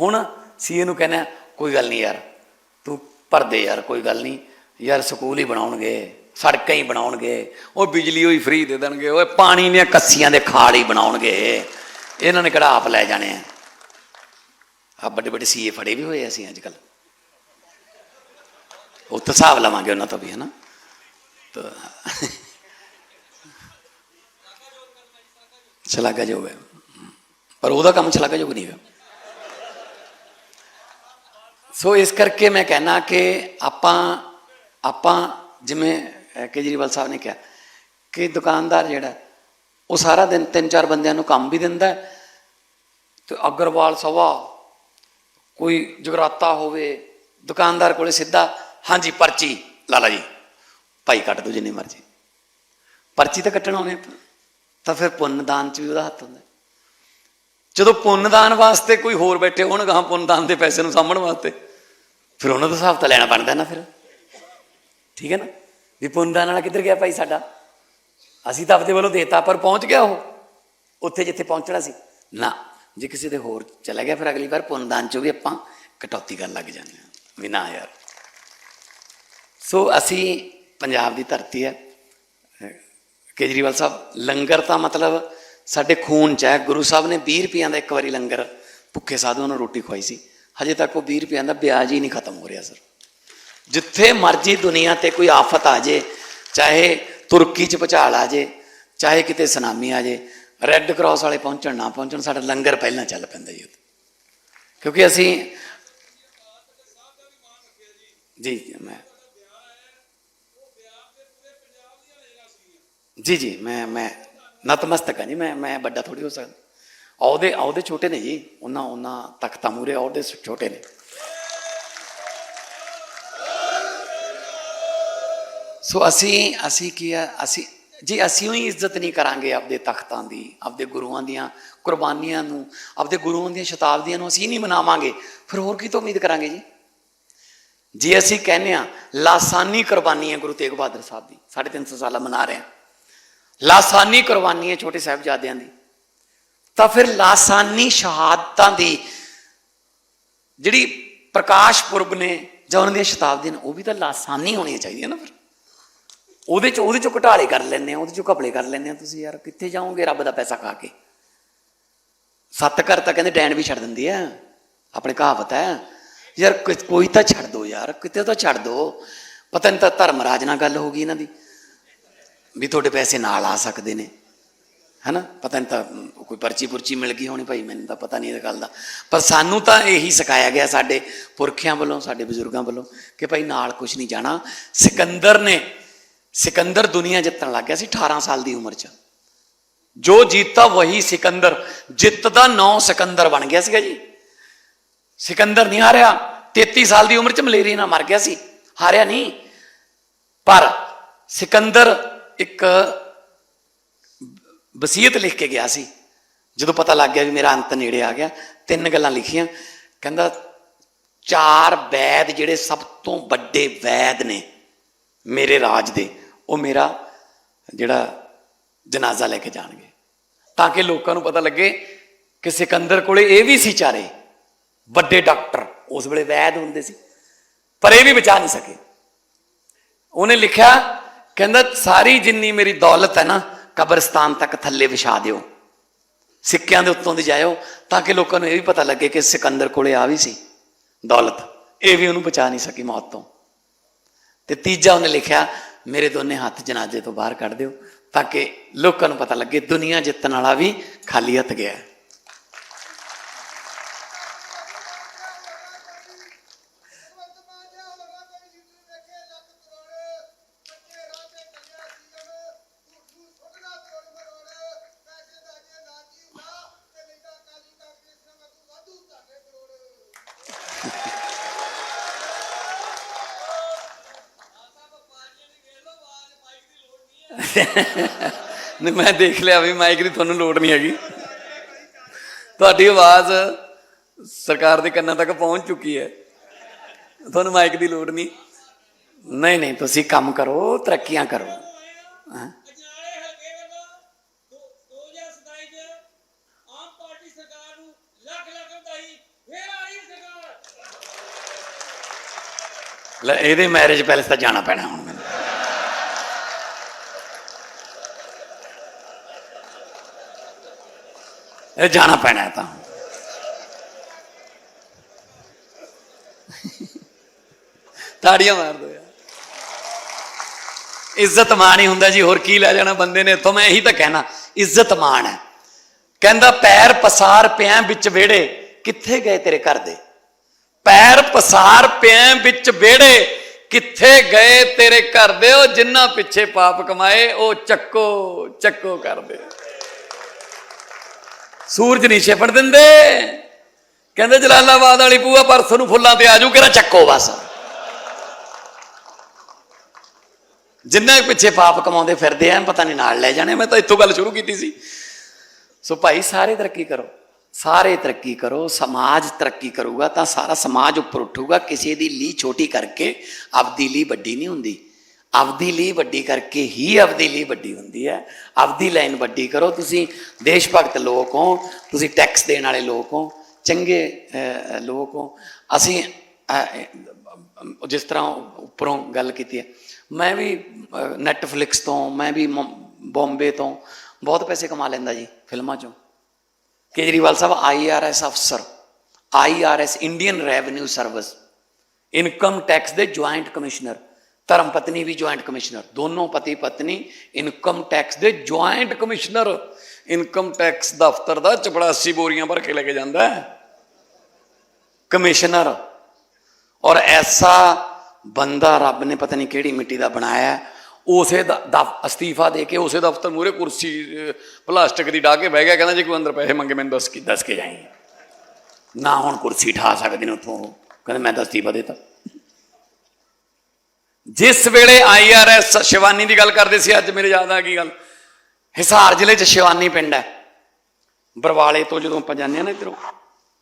ਹੁਣ ਸੀਏ ਨੂੰ ਕਹਿੰਦਾ ਕੋਈ ਗੱਲ ਨਹੀਂ ਯਾਰ, ਤੂੰ ਭਰ ਦੇ ਯਾਰ, ਕੋਈ ਗੱਲ ਨਹੀਂ। ਯਾਰ ਸਕੂਲ ਹੀ ਬਣਾਉਣਗੇ, ਸੜਕਾਂ ਹੀ ਬਣਾਉਣਗੇ, ਉਹ ਬਿਜਲੀ ਹੋਈ ਫ੍ਰੀ ਦੇ ਦੇਣਗੇ, ਓਏ ਪਾਣੀ ਦੀਆਂ ਕੱਸੀਆਂ ਦੇ ਖਾਲ ਹੀ ਬਣਾਉਣਗੇ। ਇਹਨਾਂ ਨੇ ਕਿਹੜਾ ਆਪ ਲੈ ਜਾਣੇ ਆ? ਆ ਵੱਡੇ ਵੱਡੇ ਸੀਏ ਫੜੇ ਵੀ ਹੋਏ ਅਸੀਂ ਅੱਜ ਕੱਲ ਉਹ ਤਾਂ ਹਿਸਾਬ ਲਵਾਂਗੇ ਉਹਨਾਂ ਤੋਂ ਵੀ, ਹਨਾ? ਨਾ ਤਾਂ ਸ਼ਲਾਘਾ ਜੋ ਹੈ। ਪਰ ਉਹਦਾ ਕੰਮ ਸ਼ਲਾਘਾ ਜੋ ਨਹੀਂ ਹੈ ਸੋ ਇਸ ਕਰਕੇ ਮੈਂ ਕਹਿਣਾ ਕਿ ਆਪਾਂ ਆਪਾਂ ਜਿਵੇਂ ਕੇਜਰੀਵਾਲ ਸਾਹਿਬ ਨੇ ਕਿਹਾ ਕਿ ਦੁਕਾਨਦਾਰ ਜਿਹੜਾ, ਉਹ ਸਾਰਾ ਦਿਨ ਤਿੰਨ ਚਾਰ ਬੰਦਿਆਂ ਨੂੰ ਕੰਮ ਵੀ ਦਿੰਦਾ ਹੈ। ਤੇ ਅਗਰਵਾਲ ਸਵਾ ਕੋਈ ਜਗਰਾਤਾ ਹੋਵੇ, ਦੁਕਾਨਦਾਰ ਕੋਲੇ ਸਿੱਧਾ, ਹਾਂਜੀ, ਪਰਚੀ, ਲਾਲਾ ਜੀ, ਭਾਈ ਕੱਟ ਦੋ ਜਿੰਨੀ ਮਰਜ਼ੀ। ਪਰਚੀ ਤਾਂ ਕੱਟਣਾ ਉਹਨੇ ਤਾਂ ਫਿਰ ਪੁੰਨਦਾਨ ਚ ਵੀ ਉਹਦਾ ਹੱਥ ਹੁੰਦਾ ਜਦੋਂ ਪੁੰਨਦਾਨ ਵਾਸਤੇ ਕੋਈ ਹੋਰ ਬੈਠੇ ਹੋਣ ਗਾਂ ਪੁੰਨਦਾਨ ਦੇ ਪੈਸੇ ਨੂੰ ਸਾਂਭਣ ਵਾਸਤੇ। ਫਿਰ ਉਹਨਾਂ ਦਾ ਹਿਸਾਬ ਤਾਂ ਲੈਣਾ ਬਣਦਾ ਨਾ ਫਿਰ। ਠੀਕ ਹੈ ਨਾ? ਵੀ ਪੁੰਨਦਾਨ ਵਾਲਾ ਕਿੱਧਰ ਗਿਆ ਭਾਈ ਸਾਡਾ? ਅਸੀਂ ਤਾਂ ਆਪਦੇ ਵੱਲੋਂ ਦੇਤਾ, ਪਰ ਪਹੁੰਚ ਗਿਆ ਉਹ। ਉੱਥੇ ਜਿੱਥੇ ਪਹੁੰਚਣਾ ਸੀ। ਨਾ, ਜੇ ਕਿਸੇ ਦੇ ਹੋਰ ਚਲਾ ਗਿਆ, ਫਿਰ ਅਗਲੀ ਵਾਰ ਪੁੰਨਦਾਨ ਚੋਂ ਵੀ ਆਪਾਂ ਕਟੌਤੀ ਕਰਨ ਲੱਗ ਜਾਂਦੇ ਹਾਂ। ਵੀ ਨਾ ਯਾਰ। ਸੋ ਅਸੀਂ ਪੰਜਾਬ ਦੀ ਧਰਤੀ ਹੈ। ਕੇਜਰੀਵਾਲ ਸਾਹਿਬ, ਲੰਗਰ ਤਾਂ ਮਤਲਬ ਸਾਡੇ ਖੂਨ ਚ ਹੈ। ਗੁਰੂ ਸਾਹਿਬ ਨੇ 20 ਰੁਪਈਆਂ ਦਾ ਇੱਕ ਵਾਰੀ ਲੰਗਰ ਭੁੱਖੇ ਸਾਧੂਆਂ ਨੂੰ ਰੋਟੀ ਖਵਾਈ ਸੀ। ਹਜੇ ਤੱਕ ਉਹ 20 ਰੁਪਈਆਂ ਦਾ ਵਿਆਜ ਹੀ ਨਹੀਂ ਖਤਮ ਹੋ ਰਿਹਾ ਸਰ। ਜਿੱਥੇ ਮਰਜ਼ੀ ਦੁਨੀਆ ਤੇ ਕੋਈ ਆਫਤ ਆ ਜੇ ਚਾਹੇ ਤੁਰਕੀ ਚ ਭੁਚਾਲ ਆ ਜੇ ਚਾਹੇ ਕਿਤੇ ਸੁਨਾਮੀ ਆ ਜੇ ਰੈੱਡ ਕਰਾਸ ਵਾਲੇ ਪਹੁੰਚਣ ਨਾ ਪਹੁੰਚਣ ਸਾਡਾ ਲੰਗਰ ਪਹਿਲਾਂ ਚੱਲ ਪੈਂਦਾ ਜੀ ਉੱਥੇ। ਕਿਉਂਕਿ ਅਸੀਂ ਜੀ ਜੀ, ਮੈਂ ਜੀ ਜੀ ਮੈਂ ਮੈਂ ਨਤਮਸਤਕ ਹਾਂ ਜੀ ਮੈਂ ਮੈਂ ਵੱਡਾ ਥੋੜੀ ਹੋ ਸਕਦਾ। ਅਹੁਦੇ ਅਹੁਦੇ ਛੋਟੇ ਨੇ ਜੀ, ਉਹਨਾਂ ਉਹਨਾਂ ਤਖਤਾਂ ਮੂਰੇ ਅਹੁਦੇ ਛੋਟੇ ਨੇ। ਸੋ ਅਸੀਂ ਅਸੀਂ ਕੀ ਆ, ਅਸੀਂ, ਜੀ ਅਸੀਂ ਹੀ ਇੱਜ਼ਤ ਨਹੀਂ ਕਰਾਂਗੇ ਆਪਦੇ ਤਖਤਾਂ ਦੀ, ਆਪਦੇ ਗੁਰੂਆਂ ਦੀਆਂ ਕੁਰਬਾਨੀਆਂ ਨੂੰ, ਆਪਦੇ ਗੁਰੂਆਂ ਦੀਆਂ ਸ਼ਤਾਬਦੀਆਂ ਨੂੰ ਅਸੀਂ ਨਹੀਂ ਮਨਾਵਾਂਗੇ। ਫਿਰ ਹੋਰ ਕੀ ਤੋਂ ਉਮੀਦ ਕਰਾਂਗੇ ਜੀ? ਜੇ ਅਸੀਂ ਕਹਿੰਦੇ ਆ ਲਾਸਾਨੀ ਕੁਰਬਾਨੀ ਹੈ ਗੁਰੂ ਤੇਗ ਬਹਾਦਰ ਸਾਹਿਬ ਦੀ 350 ਸਾਲਾ ਮਨਾ ਰਹੇ ਹਾਂ। ਲਾਸਾਨੀ ਕੁਰਬਾਨੀ ਹੈ ਛੋਟੇ ਸਾਹਿਬਜ਼ਾਦਿਆਂ ਦੀ। ਤਾਂ ਫਿਰ ਲਾਸਾਨੀ ਸ਼ਹਾਦਤਾਂ ਦੀ ਜਿਹੜੀ ਪ੍ਰਕਾਸ਼ ਪੁਰਬ ਨੇ ਜਾਂ ਉਹਨਾਂ ਦੀਆਂ ਸ਼ਤਾਬਦੀਆਂ ਨੇ, ਉਹ ਵੀ ਤਾਂ ਲਾਸਾਨੀ ਹੋਣੀਆਂ ਚਾਹੀਦੀਆਂ ਨਾ ਫਿਰ। ਉਹਦੇ ਚ ਉਹਦੇ ਚੋਂ ਘਟਾਲੇ ਕਰ ਲੈਂਦੇ ਆ, ਉਹਦੇ ਚੋਂ ਘਪਲੇ ਕਰ ਲੈਂਦੇ ਆ। ਤੁਸੀਂ ਯਾਰ ਕਿੱਥੇ ਜਾਓਗੇ ਰੱਬ ਦਾ ਪੈਸਾ ਖਾ ਕੇ? ਸੱਤ ਘਰ ਤਾਂ ਕਹਿੰਦੇ ਡੈਣ ਵੀ ਛੱਡ ਦਿੰਦੀ ਆ। ਆਪਣੇ ਕਹਾਵਤ ਹੈ। ਯਾਰ ਕੋਈ- ਤਾਂ ਛੱਡ ਦੋ ਯਾਰ, ਕਿਤੇ ਤਾਂ ਛੱਡ ਦੋ। ਪਤਾ ਨਹੀਂ ਤਾਂ ਧਰਮ ਰਾਜ ਨਾਲ ਗੱਲ ਹੋ ਗਈ ਇਹਨਾਂ ਦੀ, ਵੀ ਤੁਹਾਡੇ ਪੈਸੇ ਨਾਲ ਆ ਸਕਦੇ ਨੇ। ਹੈਨਾ? ਪਤਾ ਨਹੀਂ ਤਾਂ ਕੋਈ ਪਰਚੀ ਪੁਰਚੀ ਮਿਲ ਗਈ ਹੋਣੀ ਭਾਈ, ਮੈਨੂੰ ਤਾਂ ਪਤਾ ਨਹੀਂ ਇਹ ਗੱਲ ਦਾ। ਪਰ ਸਾਨੂੰ ਤਾਂ ਇਹੀ ਸਿਖਾਇਆ ਗਿਆ ਸਾਡੇ ਪੁਰਖਿਆਂ ਵੱਲੋਂ, ਸਾਡੇ ਬਜ਼ੁਰਗਾਂ ਵੱਲੋਂ ਕਿ ਭਾਈ ਨਾਲ ਕੁਝ ਨਹੀਂ ਜਾਣਾ। ਸਿਕੰਦਰ ਨੇ, ਸਿਕੰਦਰ ਦੁਨੀਆ ਜਿੱਤਣ ਲੱਗ ਗਿਆ ਸੀ 18 ਸਾਲ ਦੀ ਉਮਰ 'ਚ। ਜੋ ਜੀਤਾ ਵਹੀ ਸਿਕੰਦਰ, ਜਿੱਤ ਦਾ ਨੌ ਸਿਕੰਦਰ ਬਣ ਗਿਆ ਸੀਗਾ ਜੀ। ਸਿਕੰਦਰ ਨਹੀਂ ਹਾਰਿਆ 33 ਸਾਲ ਦੀ ਉਮਰ 'ਚ ਮਲੇਰੀਆ ਨਾਲ ਮਰ ਗਿਆ ਸੀ। ਹਾਰਿਆ ਨਹੀਂ ਪਰ ਸਿਕੰਦਰ ਇੱਕ ਵਸੀਅਤ ਲਿਖ ਕੇ ਗਿਆ ਸੀ। ਜਦੋਂ ਪਤਾ ਲੱਗ ਗਿਆ ਵੀ ਮੇਰਾ ਅੰਤ ਨੇੜੇ ਆ ਗਿਆ, ਤਿੰਨ ਗੱਲਾਂ ਲਿਖੀਆਂ। ਕਹਿੰਦਾ, ਚਾਰ ਵੈਦ ਜਿਹੜੇ ਸਭ ਤੋਂ ਵੱਡੇ ਵੈਦ ਨੇ ਮੇਰੇ ਰਾਜ ਦੇ, ਉਹ ਮੇਰਾ ਜਿਹੜਾ ਜਨਾਜ਼ਾ ਲੈ ਕੇ ਜਾਣਗੇ। ਤਾਂ ਕਿ ਲੋਕਾਂ ਨੂੰ ਪਤਾ ਲੱਗੇ ਕਿ ਸਿਕੰਦਰ ਕੋਲੇ ਇਹ ਵੀ ਸੀ ਚਾਰੇ, ਵੱਡੇ ਡਾਕਟਰ। ਉਸ ਵੇਲੇ ਵੈਦ ਹੁੰਦੇ ਸੀ, ਪਰ ਇਹ ਵੀ ਬਚਾ ਨਹੀਂ ਸਕੇ। ਉਹਨੇ ਲਿਖਿਆ, ਕਹਿੰਦਾ, ਸਾਰੀ ਜਿੰਨੀ ਮੇਰੀ ਦੌਲਤ ਹੈ ਨਾ ਕਬਰਸਤਾਨ ਤੱਕ ਥੱਲੇ ਵਿਛਾ ਦਿਓ। ਸਿੱਕਿਆਂ ਦੇ ਉੱਤੋਂ ਦੀ ਜਾਇਓ ਤਾਂ ਕਿ ਲੋਕਾਂ ਨੂੰ ਇਹ ਵੀ ਪਤਾ ਲੱਗੇ ਕਿ ਸਿਕੰਦਰ ਕੋਲੇ ਆ ਵੀ ਸੀ। ਦੌਲਤ, ਇਹ ਵੀ ਉਹਨੂੰ ਬਚਾ ਨਹੀਂ ਸਕੀ ਮੌਤ ਤੋਂ। ਤੇ ਤੀਜਾ ਉਹਨੇ ਲਿਖਿਆ, ਮੇਰੇ ਦੋਨੇ ਹੱਥ ਜਨਾਜ਼ੇ ਤੋਂ ਬਾਹਰ ਕੱਢ ਦਿਓ ਤਾਂ ਕਿ ਲੋਕਾਂ ਨੂੰ ਪਤਾ ਲੱਗੇ ਦੁਨੀਆ ਜਿੱਤਣ ਵਾਲਾ ਵੀ ਖਾਲੀ ਹੱਥ ਗਿਆ ਨਹੀਂ, ਮੈਂ ਦੇਖ ਲਿਆ ਵੀ ਮਾਈਕ ਦੀ ਤੁਹਾਨੂੰ ਲੋੜ ਨਹੀਂ ਹੈਗੀ। ਤੁਹਾਡੀ ਆਵਾਜ਼ ਸਰਕਾਰ ਦੇ ਕੰਨਾਂ ਤੱਕ ਪਹੁੰਚ ਚੁੱਕੀ ਹੈ। ਤੁਹਾਨੂੰ ਮਾਈਕ ਦੀ ਲੋੜ ਨਹੀਂ। ਨਹੀਂ ਨਹੀਂ, ਤੁਸੀਂ ਕੰਮ ਕਰੋ, ਤਰੱਕੀਆਂ ਕਰੋ। ਲੈ, ਇਹਦੇ ਮੈਰਿਜ ਪੈਲੇਸ ਤਾਂ ਜਾਣਾ ਪੈਣਾ ਹੁਣ। ਜਾਣਾ ਪੈਣਾ ਤਾਂ। ਤਾੜੀਆਂ ਮਾਰ ਦੋ ਯਾਰ ਇੱਜ਼ਤ ਮਾਣ ਹੀ ਹੁੰਦਾ ਜੀ, ਹੋਰ ਕੀ ਲੈ ਜਾਣਾ ਬੰਦੇ ਨੇ? ਇੱਥੋਂ ਮੈਂ ਇਹੀ ਤਾਂ ਕਹਿਣਾ, ਇੱਜ਼ਤ ਮਾਣ ਹੈ। ਕਹਿੰਦਾ, ਪੈਰ ਪਸਾਰ ਪਿਆ ਵਿੱਚ ਵਿਹੜੇ, ਕਿੱਥੇ ਗਏ ਤੇਰੇ ਘਰ ਦੇ? ਪੈਰ ਪਸਾਰ ਪਿਆ ਵਿੱਚ ਵਿਹੜੇ, ਕਿੱਥੇ ਗਏ ਤੇਰੇ ਘਰ ਦੇ? ਉਹ ਜਿੰਨਾ ਪਿੱਛੇ ਪਾਪ ਕਮਾਏ, ਉਹ ਚੱਕੋ ਚੱਕੋ ਕਰਦੇ ਸੂਰਜ ਨਹੀਂ ਛਿਪਣ ਦਿੰਦੇ। ਕਹਿੰਦੇ ਜਲਾਲਾਬਾਦ ਵਾਲੀ ਪੂਆ ਪਰਸੋਂ ਨੂੰ ਫੁੱਲਾਂ ਤੇ ਆਜੂ ਕਿਹੜਾ ਚੱਕੋ ਬਸ। ਜਿੰਨਾ ਪਿੱਛੇ ਪਾਪ ਕਮਾਉਂਦੇ ਫਿਰਦੇ ਆ, ਪਤਾ ਨਹੀਂ ਨਾਲ ਲੈ ਜਾਣੇ ਮੈਂ ਤਾਂ ਇੱਥੋਂ ਗੱਲ ਸ਼ੁਰੂ ਕੀਤੀ ਸੀ। ਸੋ ਭਾਈ, ਸਾਰੇ ਤਰੱਕੀ ਕਰੋ। ਸਾਰੇ ਤਰੱਕੀ ਕਰੋ, ਸਮਾਜ ਤਰੱਕੀ ਕਰੂਗਾ ਤਾਂ ਸਾਰਾ ਸਮਾਜ ਉੱਪਰ ਉੱਠੂਗਾ। ਕਿਸੇ ਦੀ ਲੀ ਛੋਟੀ ਕਰਕੇ ਆਪਦੀ ਲੀ ਵੱਡੀ ਨਹੀਂ ਹੁੰਦੀ। ਆਪਦੀ ਲੀ ਵੱਡੀ ਕਰਕੇ ਹੀ ਆਪਦੀ ਲੀ ਵੱਡੀ ਹੁੰਦੀ ਹੈ। ਆਪਦੀ ਲਾਈਨ ਵੱਡੀ ਕਰੋ। ਤੁਸੀਂ ਦੇਸ਼ ਭਗਤ ਲੋਕ ਹੋ, ਤੁਸੀਂ ਟੈਕਸ ਦੇਣ ਵਾਲੇ ਲੋਕ ਹੋ, ਚੰਗੇ ਲੋਕ ਹੋ। ਅਸੀਂ ਜਿਸ ਤਰ੍ਹਾਂ ਉੱਪਰੋਂ ਗੱਲ ਕੀਤੀ ਹੈ। ਮੈਂ ਵੀ ਨੈਟਫਲਿਕਸ ਤੋਂ, ਮੈਂ ਵੀ ਮ- ਬੰਬੇ ਤੋਂ ਬਹੁਤ ਪੈਸੇ ਕਮਾ ਲੈਂਦਾ ਜੀ ਫਿਲਮਾਂ ਚੋਂ। ਕੇਜਰੀਵਾਲ ਸਾਹਿਬ ਆਈਆਰਐਸ ਅਫਸਰ IRS Indian revenue service income tax ਦੇ ਜੁਆਇੰਟ ਕਮਿਸ਼ਨਰ ਧਰਮ ਪਤਨੀ ਵੀ ਜੁਆਇੰਟ ਕਮਿਸ਼ਨਰ ਦੋਨੋਂ ਪਤੀ ਪਤਨੀ ਇਨਕਮ ਟੈਕਸ ਦੇ ਜੁਆਇੰਟ ਕਮਿਸ਼ਨਰ ਇਨਕਮ ਟੈਕਸ ਦਫ਼ਤਰ ਦਾ ਚਪੜਾਸੀ ਬੋਰੀਆਂ ਭਰ ਕੇ ਲੈ ਕੇ ਜਾਂਦਾ ਹੈ। ਕਮਿਸ਼ਨਰ ਔਰ ਐਸਾ ਬੰਦਾ ਰੱਬ ਨੇ ਪਤਾ ਨਹੀਂ ਕਿਹੜੀ ਮਿੱਟੀ ਦਾ ਬਣਾਇਆ ਉਸੇ ਦਾ ਅਸਤੀਫਾ ਦੇ ਕੇ ਉਸੇ ਦਫ਼ਤਰ ਮੂਰੇ ਕੁਰਸੀ ਪਲਾਸਟਿਕ ਦੀ ਢਾ ਕੇ ਬਹਿ ਗਿਆ, ਕਹਿੰਦਾ ਜੇ ਕੋਈ ਅੰਦਰ ਪੈਸੇ ਮੰਗੇ ਮੈਨੂੰ ਦੱਸ ਕੇ ਦੱਸ ਕੇ ਜਾਈਂ। ਨਾ ਹੁਣ ਕੁਰਸੀ ਠਾ ਸਕਦੇ ਨੇ ਉਥੋਂ। ਕਹਿੰਦਾ ਮੈਂ ਤਾਂ ਅਸਤੀਫਾ ਦੇਤਾ ਜਿਸ ਵੇਲੇ ਆਈਆਰਐਸ ਸ਼ਿਵਾਨੀ ਦੀ ਗੱਲ ਕਰਦੇ ਸੀ, ਅੱਜ ਮੇਰੇ ਯਾਦ ਆ ਗਈ ਗੱਲ। ਹਿਸਾਰ ਜ਼ਿਲ੍ਹੇ 'ਚ ਸ਼ਿਵਾਨੀ ਪਿੰਡ ਹੈ। ਬਰਵਾਲੇ ਤੋਂ ਜਦੋਂ ਆਪਾਂ ਜਾਂਦੇ ਆ ਨਾ ਇਧਰੋਂ,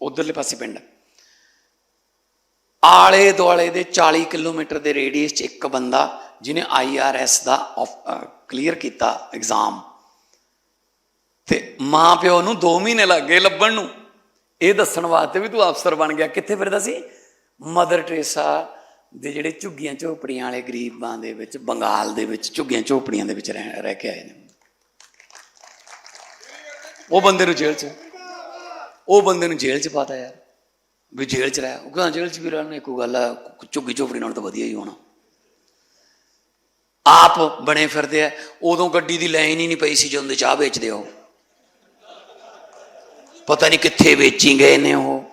ਉਧਰਲੇ ਪਾਸੇ ਪਿੰਡ ਆਲੇ ਦੁਆਲੇ ਦੇ 40 ਕਿਲੋਮੀਟਰ ਦੇ ਰੇਡੀਅਸ 'ਚ ਇੱਕ ਬੰਦਾ ਜਿਹਨੇ ਆਈਆਰਐਸ ਦਾ ਕਲੀਅਰ ਕੀਤਾ ਐਗਜ਼ਾਮ। ਤੇ ਮਾਂ ਪਿਓ ਨੂੰ 2 ਮਹੀਨੇ ਲੱਗ ਗਏ ਲੱਭਣ ਨੂੰ। ਇਹ ਦੱਸਣ ਵਾਸਤੇ ਵੀ ਤੂੰ ਅਫਸਰ ਬਣ ਗਿਆ। ਕਿੱਥੇ ਫਿਰਦਾ ਸੀ? ਮਦਰ ਟਰੇਸਾ ਦੇ ਜਿਹੜੇ ਝੁੱਗੀਆਂ ਝੋਪੜੀਆਂ ਵਾਲੇ ਗਰੀਬਾਂ ਦੇ ਵਿੱਚ, ਬੰਗਾਲ ਦੇ ਵਿੱਚ ਝੁੱਗੀਆਂ ਝੋਪੜੀਆਂ ਦੇ ਵਿੱਚ ਰਹਿ ਰਹਿ ਕੇ ਆਏ ਨੇ। ਉਹ ਬੰਦੇ ਨੂੰ ਜੇਲ੍ਹ 'ਚ, ਉਹ ਬੰਦੇ ਨੂੰ ਜੇਲ੍ਹ 'ਚ ਪਾਤਾ ਯਾਰ। ਵੀ ਜੇਲ੍ਹ 'ਚ ਰਹਿ। ਉਹ ਕਹਿੰਦਾ, ਜੇਲ੍ਹ 'ਚ ਵੀ ਰਹਿਣਾ ਇੱਕੋ ਗੱਲ ਆ, ਝੁੱਗੀ ਝੋਪੜੀ ਨਾਲ ਤਾਂ ਵਧੀਆ ਹੀ ਹੋਣਾ। ਆਪ ਬਣੇ ਫਿਰਦੇ ਆ, ਉਦੋਂ ਗੱਡੀ ਦੀ ਲਾਈਨ ਹੀ ਨਹੀਂ ਪਈ ਸੀ ਜਦੋਂ ਦੇ ਚਾਹ ਵੇਚਦੇ ਉਹ। ਪਤਾ ਨਹੀਂ ਕਿੱਥੇ ਵੇਚੀ ਗਏ ਨੇ ਉਹ।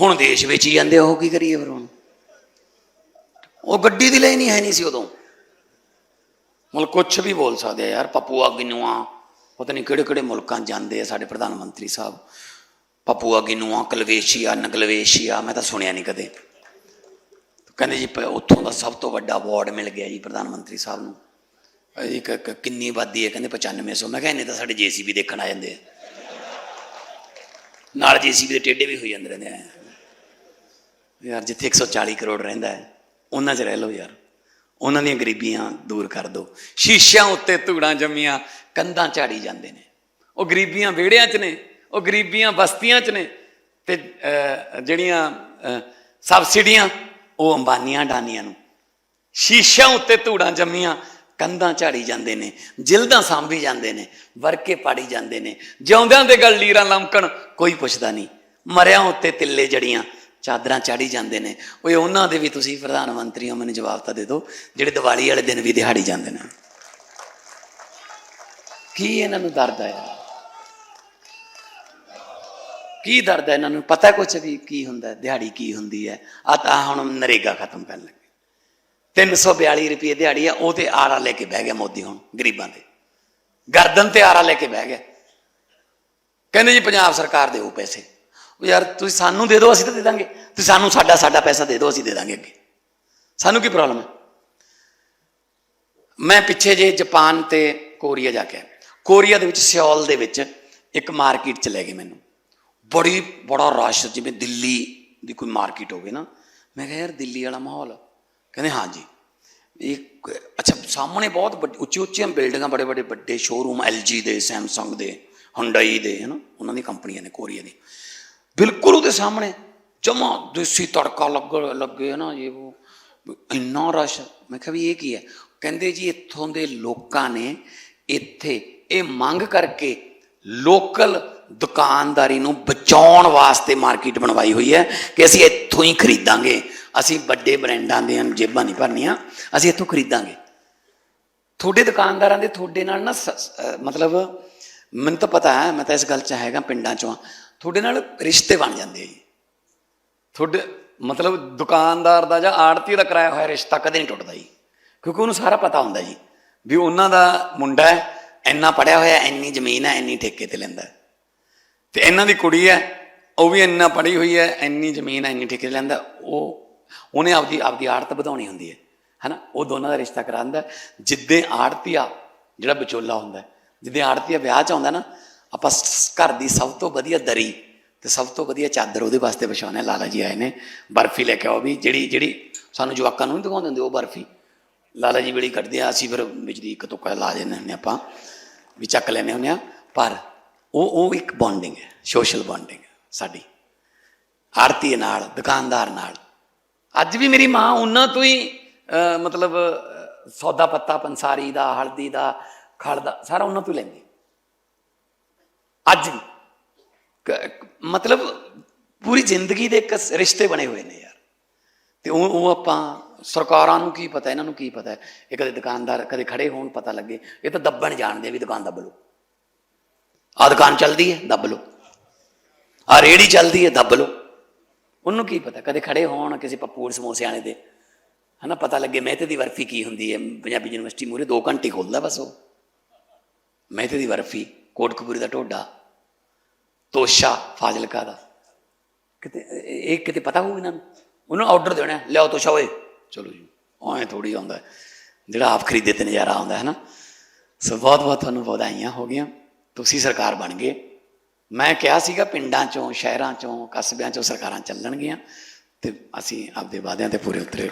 ਹੁਣ ਦੇਸ਼ ਵਿੱਚ ਹੀ ਜਾਂਦੇ ਉਹ ਕੀ ਕਰੀਏ ਫਿਰ ਹੁਣ? ਉਹ ਗੱਡੀ ਦੀ ਲਾਈਨ ਹੀ ਹੈ ਨਹੀਂ ਸੀ ਉਦੋਂ। ਮਤਲਬ ਕੁਝ ਵੀ ਬੋਲ ਸਕਦੇ ਆ ਯਾਰ, ਪਪੂਆ, ਗਿਨੂਆ, ਪਤਾ ਨਹੀਂ ਕਿਹੜੇ ਕਿਹੜੇ ਮੁਲਕਾਂ 'ਚ ਜਾਂਦੇ ਆ ਸਾਡੇ ਪ੍ਰਧਾਨ ਮੰਤਰੀ ਸਾਹਿਬ। ਪਪੂਆ, ਗਿਨੂਆ, ਕਲਵੇਸ਼ੀਆ, ਨਗਲਵੇਸ਼ੀਆ, ਮੈਂ ਤਾਂ ਸੁਣਿਆ ਨਹੀਂ ਕਦੇ। ਕਹਿੰਦੇ ਜੀ ਉੱਥੋਂ ਦਾ ਸਭ ਤੋਂ ਵੱਡਾ ਅਵਾਰਡ ਮਿਲ ਗਿਆ ਜੀ ਪ੍ਰਧਾਨ ਮੰਤਰੀ ਸਾਹਿਬ ਨੂੰ। ਇੱਕ ਕਿੰਨੀ ਆਬਾਦੀ ਹੈ, ਕਹਿੰਦੇ 9500 ਮੈਂ ਕਹਿੰਦੇ ਤਾਂ ਸਾਡੇ ਜੀਸੀਬੀ ਦੇਖਣ ਆ ਜਾਂਦੇ ਆ। ਨਾਲ ਜੀਸੀਬੀ ਦੇ ਟੇਡੇ ਵੀ ਹੋਈ ਜਾਂਦੇ ਰਹਿੰਦੇ ਆ। ਯਾਰ ਜਿੱਥੇ 140 ਕਰੋੜ ਰਹਿੰਦਾ ਹੈ, ਉਹਨਾਂ 'ਚ ਰਹਿ ਲਓ ਯਾਰ। ਉਹਨਾਂ ਦੀਆਂ ਗਰੀਬੀਆਂ ਦੂਰ ਕਰ ਦਿਓ ਸ਼ੀਸ਼ਿਆਂ ਉੱਤੇ ਧੂੜਾਂ ਜੰਮੀਆਂ, ਕੰਧਾਂ ਝਾੜੀ ਜਾਂਦੇ ਨੇ। ਉਹ ਗਰੀਬੀਆਂ ਵਿਹੜਿਆਂ 'ਚ ਨੇ, ਉਹ ਗਰੀਬੀਆਂ ਬਸਤੀਆਂ 'ਚ ਨੇ ਤੇ ਜਿਹੜੀਆਂ ਸਬਸਿਡੀਆਂ, ਉਹ ਅੰਬਾਨੀਆਂ ਡਾਨੀਆਂ ਨੂੰ। ਸ਼ੀਸ਼ਿਆਂ ਉੱਤੇ ਧੂੜਾਂ ਜੰਮੀਆਂ, ਕੰਧਾਂ ਝਾੜੀ ਜਾਂਦੇ ਨੇ ਜਿਲਦਾਂ ਸਾਂਭੀ ਜਾਂਦੇ ਨੇ, ਵਰਕੇ ਪਾੜੀ ਜਾਂਦੇ ਨੇ। ਜਿਉਂਦਿਆਂ ਦੇ ਗੱਲ ਲੀਰਾਂ ਲਮਕਣ, ਕੋਈ ਪੁੱਛਦਾ ਨਹੀਂ। ਮਰਿਆਂ ਉੱਤੇ ਤਿੱਲੇ ਜੜੀਆਂ ਚਾਦਰਾਂ ਚਾੜੀ ਜਾਂਦੇ ਨੇ। ਓਏ, ਉਹਨਾਂ ਦੇ ਵੀ ਤੁਸੀਂ ਪ੍ਰਧਾਨ ਮੰਤਰੀ ਹੋ ਮੈਨੂੰ ਜਵਾਬ ਤਾਂ ਦੇ ਦਿਓ, ਜਿਹੜੇ ਦੀਵਾਲੀ ਵਾਲੇ ਦਿਨ ਵੀ ਦਿਹਾੜੀ ਜਾਂਦੇ ਨੇ। ਕੀ ਇਹਨਾਂ ਨੂੰ ਦਰਦ ਆ ਯਾਰ ਕੀ ਦਰਦ ਹੈ ਇਹਨਾਂ ਨੂੰ? ਪਤਾ ਕੁਛ ਵੀ ਕੀ ਹੁੰਦਾ ਦਿਹਾੜੀ ਕੀ ਹੁੰਦੀ ਹੈ? ਆ ਤਾਂ ਹੁਣ ਨਰੇਗਾ ਖਤਮ ਕਰਨ ਲੱਗੇ। 342 ਰੁਪਏ ਦਿਹਾੜੀ ਆ, ਉਹ ਤੇ ਆਰਾ ਲੈ ਕੇ ਬਹਿ ਗਿਆ ਮੋਦੀ ਹੁਣ, ਗਰੀਬਾਂ ਦੇ। ਗਰਦਨ ਤੇ ਆਰਾ ਲੈ ਕੇ ਬਹਿ ਗਿਆ। ਕਹਿੰਦੇ ਜੀ, ਪੰਜਾਬ ਸਰਕਾਰ ਦੇਊ ਪੈਸੇ। ਉਹ ਯਾਰ ਤੁਸੀਂ ਸਾਨੂੰ ਦੇ ਦਿਓ, ਅਸੀਂ ਤਾਂ ਦੇ ਦਾਂਗੇ। ਤੁਸੀਂ ਸਾਨੂੰ ਸਾਡਾ ਸਾਡਾ ਪੈਸਾ ਦੇ ਦਿਓ, ਅਸੀਂ ਦੇ ਦਾਂਗੇ ਅੱਗੇ। ਸਾਨੂੰ ਕੀ ਪ੍ਰੋਬਲਮ ਹੈ? ਮੈਂ ਪਿੱਛੇ ਜੇ ਜਾਪਾਨ ਤੇ ਕੋਰੀਆ ਜਾ ਕੇ ਕੋਰੀਆ ਦੇ ਵਿੱਚ, ਸਿਓਲ ਦੇ ਵਿੱਚ ਇੱਕ ਮਾਰਕੀਟ ਚ ਲੈ ਗਏ ਮੈਨੂੰ। ਬੜੀ, ਬੜਾ ਰਸ਼ ਜਿਵੇਂ ਦਿੱਲੀ ਦੀ ਕੋਈ ਮਾਰਕੀਟ ਹੋਵੇ ਨਾ। ਮੈਂ ਕਿਹਾ, ਯਾਰ ਦਿੱਲੀ ਵਾਲਾ ਮਾਹੌਲ। ਕਹਿੰਦੇ ਹਾਂ ਜੀ ਇੱਕ, ਅੱਛਾ, ਸਾਹਮਣੇ ਬਹੁਤ ਵੱਡੀ ਉੱਚੀ ਉੱਚੀਆਂ ਬਿਲਡਿੰਗਾਂ, ਬੜੇ ਬੜੇ ਵੱਡੇ ਸ਼ੋਰੂਮ LG ਦੇ, ਸੈਮਸੰਗ ਦੇ ਹੁੰਡਈ ਦੇ, ਹਨਾ? ਉਹਨਾਂ ਦੀ ਕੰਪਨੀਆਂ ਨੇ ਕੋਰੀਆ ਦੀ ਬਿਲਕੁਲ ਉਹਦੇ ਸਾਹਮਣੇ। ਜਮਾ ਦੇਸੀ ਤੜਕਾ ਲੱਗ, ਲੱਗੇ ਨਾ ਇਹ ਉਹ। ਇੰਨਾ ਰਸ਼ ਮੈਂ ਕਿਹਾ ਵੀ ਇਹ ਕੀ ਹੈ ਕਹਿੰਦੇ ਜੀ ਇੱਥੋਂ ਦੇ ਲੋਕਾਂ ਨੇ ਇੱਥੇ ਇਹ ਮੰਗ ਕਰਕੇ ਲੋਕਲ ਦੁਕਾਨਦਾਰੀ ਨੂੰ ਬਚਾਉਣ ਵਾਸਤੇ ਮਾਰਕੀਟ ਬਣਵਾਈ ਹੋਈ ਹੈ ਕਿ ਅਸੀਂ ਇੱਥੋਂ ਹੀ ਖਰੀਦਾਂਗੇ। ਅਸੀਂ ਵੱਡੇ ਬ੍ਰਾਂਡਾਂ ਦੀਆਂ ਜੇਬਾਂ ਨਹੀਂ ਭਰਨੀਆਂ। ਅਸੀਂ ਇੱਥੋਂ ਖਰੀਦਾਂਗੇ। ਤੁਹਾਡੇ ਦੁਕਾਨਦਾਰਾਂ ਦੇ ਤੁਹਾਡੇ ਨਾਲ ਨਾ ਸ- ਮਤਲਬ ਮੈਨੂੰ ਤਾਂ ਪਤਾ ਹੈ, ਮੈਂ ਤਾਂ ਇਸ ਗੱਲ 'ਚ ਹੈਗਾ ਪਿੰਡਾਂ 'ਚੋਂ। ਤੁਹਾਡੇ ਨਾਲ ਰਿਸ਼ਤੇ ਬਣ ਜਾਂਦੇ ਆ ਜੀ। ਤੁਹਾਡੇ ਮਤਲਬ ਦੁਕਾਨਦਾਰ ਦਾ ਜਾਂ ਆੜਤੀ ਦਾ ਕਰਾਇਆ ਹੋਇਆ ਰਿਸ਼ਤਾ ਕਦੇ ਨਹੀਂ ਟੁੱਟਦਾ ਜੀ। ਕਿਉਂਕਿ ਉਹਨੂੰ ਸਾਰਾ ਪਤਾ ਹੁੰਦਾ ਜੀ ਵੀ ਉਹਨਾਂ ਦਾ ਮੁੰਡਾ ਹੈ ਇੰਨਾ ਪੜਿਆ ਹੋਇਆ ਇੰਨੀ ਜ਼ਮੀਨ ਹੈ ਇੰਨੀ ਠੇਕੇ ਤੇ ਲੈਂਦਾ ਹੈ। ਤੇ ਇਹਨਾਂ ਦੀ ਕੁੜੀ ਹੈ ਉਹ ਵੀ ਇੰਨਾ ਪੜ੍ਹੀ ਹੋਈ ਹੈ ਇੰਨੀ ਜ਼ਮੀਨ ਹੈ ਇੰਨੀ ਠੇਕੇ ਤੇ ਲੈਂਦਾ ਉਹ ਉਹਨੇ ਆਪਦੀ ਆਪਦੀ ਆੜਤ ਵਧਾਉਣੀ ਹੁੰਦੀ ਹੈ ਹਨਾ? ਉਹ ਦੋਨਾਂ ਦਾ ਰਿਸ਼ਤਾ ਕਰਾਉਂਦਾ ਜਿੱਦੇ ਆੜਤੀਆ ਜਿਹੜਾ ਵਿਚੋਲਾ ਹੁੰਦਾ ਹੈ, ਜਿੱਦੇ ਆੜਤੀਆ ਵਿਆਹ ਚ ਆਉਂਦਾ ਨਾ ਆਪਾਂ ਸ- ਘਰ ਦੀ ਸਭ ਤੋਂ ਵਧੀਆ ਦਰੀ ਤੇ ਸਭ ਤੋਂ ਵਧੀਆ ਚਾਦਰ ਉਹਦੇ ਵਾਸਤੇ ਵਿਛਾਉਂਦੇ ਹਾਂ। ਲਾਲਾ ਜੀ ਆਏ ਨੇ, ਬਰਫੀ ਲੈ ਕੇ ਆਓ ਵੀ ਜਿਹੜੀ ਜਿਹੜੀ ਸਾਨੂੰ ਜਵਾਕਾਂ ਨੂੰ ਨਹੀਂ ਦਿਖਾਉਂਦੇ ਹੁੰਦੇ ਉਹ ਬਰਫੀ। ਲਾਲਾ ਜੀ ਵੇਲੇ ਕੱਢਦੇ ਆ, ਅਸੀਂ ਫਿਰ ਬਿਜਲੀ ਇੱਕ ਤੁੱਕਾ ਲਾ ਦਿੰਦੇ ਹੁੰਦੇ ਆਪਾਂ, ਵੀ ਚੱਕ ਲੈਨੇ ਹੁੰਦੇ ਆ, ਪਰ ਉਹ ਉਹ ਇੱਕ ਬੌਂਡਿੰਗ ਹੈ ਸੋਸ਼ਲ ਬੌਂਡਿੰਗ ਸਾਡੀ। ਆਰਤੀ ਨਾਲ, ਦੁਕਾਨਦਾਰ ਨਾਲ। ਅੱਜ ਵੀ ਮੇਰੀ ਮਾਂ ਉਹਨਾਂ ਤੋਂ ਹੀ ਮਤਲਬ ਸੌਦਾ ਪੱਤਾ, ਪੰਸਾਰੀ ਦਾ, ਹਲਦੀ ਦਾ, ਖਲ ਦਾ, ਸਾਰਾ ਉਹਨਾਂ ਤੋਂ ਹੀ ਲੈਂਦੀ। ਅੱਜ ਮਤਲਬ ਪੂਰੀ ਜ਼ਿੰਦਗੀ ਦੇ ਇੱਕ ਰਿਸ਼ਤੇ ਬਣੇ ਹੋਏ ਨੇ ਯਾਰ। ਤੇ ਉਹ ਉਹ ਆਪਾਂ ਸਰਕਾਰਾਂ ਨੂੰ ਕੀ ਪਤਾ, ਇਹਨਾਂ ਨੂੰ ਕੀ ਪਤਾ? ਇਹ ਕਦੇ ਦੁਕਾਨਦਾਰ ਕਦੇ ਖੜੇ ਹੋਣ ਪਤਾ ਲੱਗੇ। ਇਹ ਤਾਂ ਦੱਬਣ ਜਾਣਦੇ ਵੀ ਦੁਕਾਨ ਦੱਬ ਲਓ। ਆ ਦੁਕਾਨ ਚੱਲਦੀ ਹੈ, ਦੱਬ ਲਓ। ਆ ਰੇੜੀ ਚੱਲਦੀ ਹੈ, ਦੱਬ ਲਓ। ਉਹਨੂੰ ਕੀ ਪਤਾ? ਕਦੇ ਖੜੇ ਹੋਣ ਕਿਸੇ ਪਪੂੜ ਸਮੋਸੇ ਵਾਲੇ ਦੇ। ਹਨਾ, ਪਤਾ ਲੱਗੇ ਮਹਿਤੇ ਦੀ ਬਰਫੀ ਕੀ ਹੁੰਦੀ ਹੈ? ਪੰਜਾਬੀ ਯੂਨੀਵਰਸਿਟੀ ਮੂਰੇ 2 ਘੰਟੇ ਖੋਲਦਾ ਬਸ ਉਹ। ਮਹਿਤੇ ਦੀ ਬਰਫੀ। ਕੋਟਕਪੂਰੀ ਦਾ ਢੋਡਾ, ਤੋਸ਼ਾ, ਫਾਜ਼ਿਲਕਾ ਦਾ। ਕਿਤੇ, ਇਹ ਕਿਤੇ ਪਤਾ ਹੋਊ ਇਹਨਾਂ ਨੂੰ? ਉਹਨੂੰ ਆਰਡਰ ਦੇਣਾ ਲਿਆਓ ਤੋਸ਼ਾ ਓਏ। ਚਲੋ ਜੀ, ਐਂ ਥੋੜੀ ਆਉਂਦਾ ਜਿਹੜਾ ਆਪ ਖਰੀਦੇ ਤੇ ਨਜ਼ਾਰਾ ਆਉਂਦਾ ਹੈ ਨਾ। ਸੋ ਬਹੁਤ ਬਹੁਤ ਤੁਹਾਨੂੰ ਵਧਾਈਆਂ ਹੋ ਗਈਆਂ। ਤੁਸੀਂ ਸਰਕਾਰ ਬਣ ਗਏ। ਮੈਂ ਕਿਹਾ ਸੀਗਾ ਪਿੰਡਾਂ ਚੋਂ, ਸ਼ਹਿਰਾਂ ਚੋਂ, ਕਸਬਿਆਂ ਚੋਂ ਸਰਕਾਰਾਂ ਚੱਲਣਗੀਆਂ। ਤੇ ਅਸੀਂ ਆਪਦੇ ਵਾਅਦਿਆਂ ਤੇ ਪੂਰੇ ਉਤਰੇ।